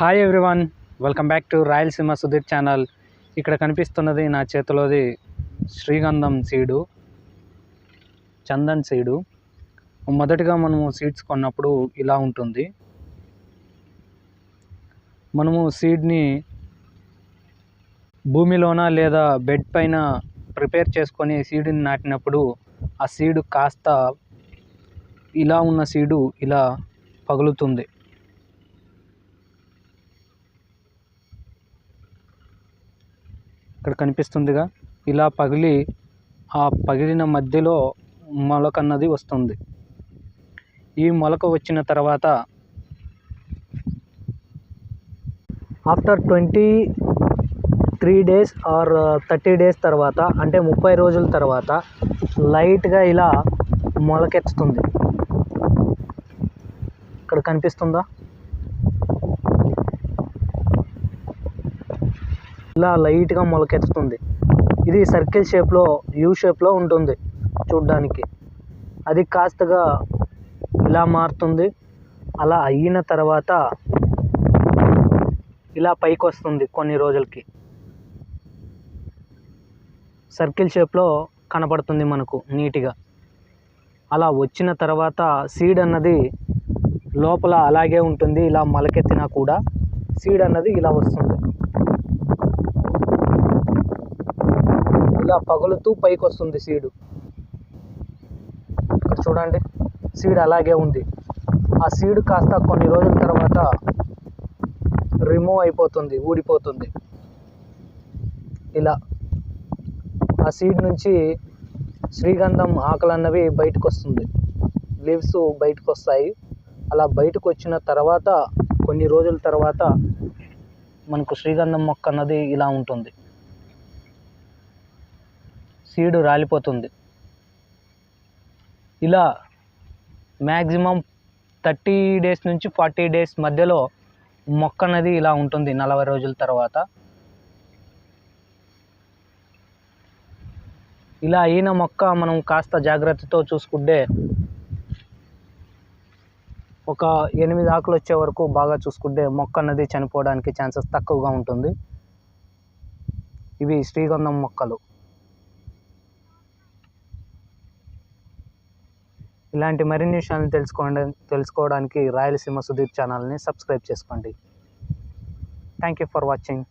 Hi everyone welcome back to Rayalaseema Sudheer channel ఇక్కడ కనిపిస్తున్నది నా చేతిలోది శ్రీగంధం సీడు చందన్ సీడు. మొదటగా మనము సీడ్స్ కొన్నప్పుడు ఇలా ఉంటుంది. మనము సీడ్ని భూమిలోన లేదా బెడ్ పైన ప్రిపేర్ చేసుకొని సీడ్ని నాటినప్పుడు ఆ సీడు కాస్త ఇలా ఉన్న సీడు ఇలా పగులుతుంది. ఇక్కడ కనిపిస్తుందిగా. ఇలా పగిలి ఆ పగిలిన మధ్యలో మొలక అన్నది వస్తుంది. ఈ మొలక వచ్చిన తర్వాత after twenty three days or thirty days తర్వాత అంటే ముప్పై రోజుల తర్వాత లైట్గా ఇలా మొలకెత్తుతుంది. ఇక్కడ కనిపిస్తుందా? ఇలా లైట్గా మొలకెత్తుతుంది. ఇది సర్కిల్ షేప్లో యూ షేప్లో ఉంటుంది చూడ్డానికి. అది కాస్తగా ఇలా మారుతుంది. అలా అయిన తర్వాత ఇలా పైకి వస్తుంది కొన్ని రోజులకి. సర్కిల్ షేప్లో కనపడుతుంది మనకు నీట్గా. అలా వచ్చిన తర్వాత సీడ్ అన్నది లోపల అలాగే ఉంటుంది ఇలా మొలకెత్తినా కూడా. సీడ్ అన్నది ఇలా వస్తుంది. ఇలా పగులుతూ పైకి వస్తుంది సీడు. ఇక్కడ చూడండి సీడ్ అలాగే ఉంది. ఆ సీడ్ కాస్త కొన్ని రోజుల తర్వాత రిమూవ్ అయిపోతుంది ఊడిపోతుంది. ఇలా ఆ సీడ్ నుంచి శ్రీగంధం ఆకలి అన్నవి బయటకు వస్తుంది లీవ్స్ బయటకు వస్తాయి అలా బయటకు వచ్చిన తర్వాత కొన్ని రోజుల తర్వాత మనకు శ్రీగంధం మొక్క అన్నది ఇలా ఉంటుంది. సీడు రాలిపోతుంది. ఇలా మ్యాక్సిమం థర్టీ డేస్ నుంచి ఫార్టీ డేస్ మధ్యలో మొక్క అనేది ఇలా ఉంటుంది నలభై రోజుల తర్వాత. ఇలా అయిన మొక్క మనం కాస్త జాగ్రత్తతో చూసుకుంటే ఒక ఎనిమిది ఆకులు వచ్చే వరకు బాగా చూసుకుంటే మొక్క అన్నది చనిపోవడానికి ఛాన్సెస్ తక్కువగా ఉంటుంది. ఇవి శ్రీగంధం మొక్కలు. ఇలాంటి మరిన్ని విషయాలను తెలుసుకోండి తెలుసుకోవడానికి రాయలసీమ సుధీర్ ఛానల్ని సబ్స్క్రైబ్ చేసుకోండి. Thank you for watching